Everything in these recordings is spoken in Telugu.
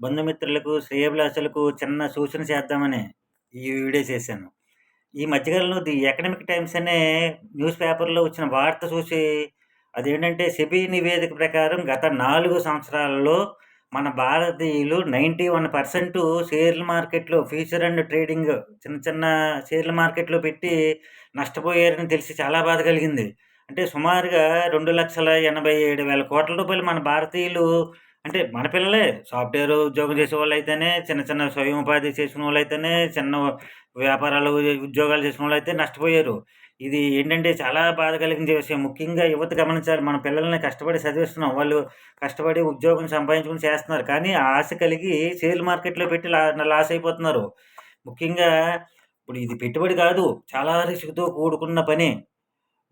బంధుమిత్రులకు, శ్రేయోభిలాషులకు చిన్న సూచన చేద్దామని ఈ వీడియో చేశాను. ఈ మధ్యకాలంలో ది ఎకనామిక్ టైమ్స్ అనే న్యూస్ పేపర్‌లో వచ్చిన వార్త చూసి అదేంటంటే సెబీ నివేదిక ప్రకారం గత నాలుగు సంవత్సరాలలో మన భారతీయులు 91% షేర్ల మార్కెట్‌లో ఫ్యూచర్ అండ్ ట్రేడింగ్ చిన్న చిన్న షేర్ల మార్కెట్‌లో పెట్టి నష్టపోయారని తెలిసి చాలా బాధ కలిగింది. అంటే సుమారుగా రెండు లక్షల ఎనభై ఏడు వేల కోట్ల రూపాయలు మన భారతీయులు అంటే మన పిల్లలే సాఫ్ట్‌వేర్ ఉద్యోగం చేసే వాళ్ళు అయితేనే చిన్న చిన్న స్వయం ఉపాధి చేసిన వాళ్ళు అయితేనే చిన్న వ్యాపారాలు, ఉద్యోగాలు చేసిన వాళ్ళు అయితే నష్టపోయారు. ఇది ఏంటంటే చాలా బాధ కలిగించే విషయం. ముఖ్యంగా యువత గమనించాలి. మన పిల్లల్ని కష్టపడి చదివిస్తున్నాం. వాళ్ళు కష్టపడి ఉద్యోగం సంపాదించుకొని చేస్తున్నారు. కానీ ఆశ కలిగి షేర్ మార్కెట్‌లో పెట్టి లా లాస్ అయిపోతున్నారు. ముఖ్యంగా ఇప్పుడు ఇది పెట్టుబడి కాదు. చాలా రిస్క్‌తో కూడుకున్న పని.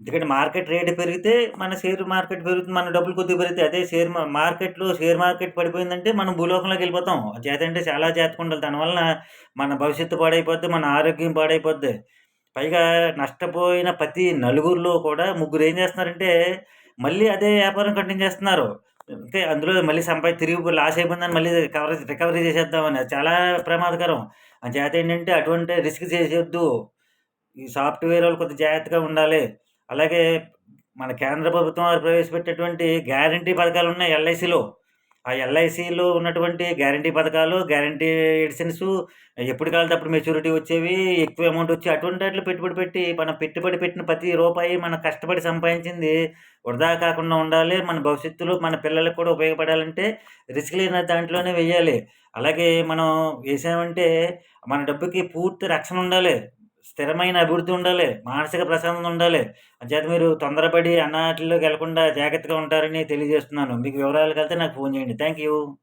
ఎందుకంటే మార్కెట్ రేట్ పెరిగితే మన షేర్ మార్కెట్ పెరుగుతుంది. మన డబ్బులు కొద్దిగా పెరుగుతాయి. అదే షేర్ మార్కెట్‌లో షేర్ మార్కెట్ పడిపోయిందంటే మనం భూలోకంలోకి వెళ్ళిపోతాం. చేతంటే చాలా జాగ్రత్తగా దానివల్ల మన భవిష్యత్తు పాడైపోద్ది. మన ఆరోగ్యం పాడైపోద్ది. పైగా నష్టపోయిన ప్రతి నలుగురిలో కూడా ముగ్గురు ఏం చేస్తున్నారంటే మళ్ళీ అదే వ్యాపారం కంటిన్యూ చేస్తున్నారు. అంటే అందులో మళ్ళీ సంపా తిరిగి లాస్ అయిపోయిందని మళ్ళీ రికవరీ రికవరీ చేసేద్దామని. అది చాలా ప్రమాదకరం. చేత ఏంటంటే అటువంటి రిస్క్ చేసేయొద్దు. ఈ సాఫ్ట్‌వేర్ వాళ్ళు కొద్దిగా జాగ్రత్తగా ఉండాలి. అలాగే మన కేంద్ర ప్రభుత్వం వారు ప్రవేశపెట్టేటువంటి గ్యారంటీ పథకాలున్నాయి ఎల్ఐసిలో ఆ ఎల్ఐసిలో ఉన్నటువంటి గ్యారంటీ పథకాలు, గ్యారంటీ ఎడిషన్స్ ఎప్పుడు కావాలంటే అప్పుడు మెచ్యూరిటీ వచ్చేవి. ఎక్కువ అమౌంట్ వచ్చి అటువంటి వాటిలో పెట్టుబడి పెట్టి మనం పెట్టుబడి పెట్టిన ప్రతి రూపాయి మనం కష్టపడి సంపాదించింది వృధా కాకుండా ఉండాలి. మన భవిష్యత్తులో మన పిల్లలకు కూడా ఉపయోగపడాలంటే రిస్క్ లేని దాంట్లోనే వెయ్యాలి. అలాగే మనం వేసామంటే మన డబ్బుకి పూర్తి రక్షణ ఉండాలి. స్థిరమైన అభివృద్ధి ఉండాలి. మానసిక ప్రశాంతత ఉండాలి. అంచేత మీరు తొందరపడి అన్నాటిల్లోకి వెళ్ళకుండా జాగ్రత్తగా ఉంటారని తెలియజేస్తున్నాను. మీకు వివరాలు కలిగితే నాకు ఫోన్ చేయండి. Thank you.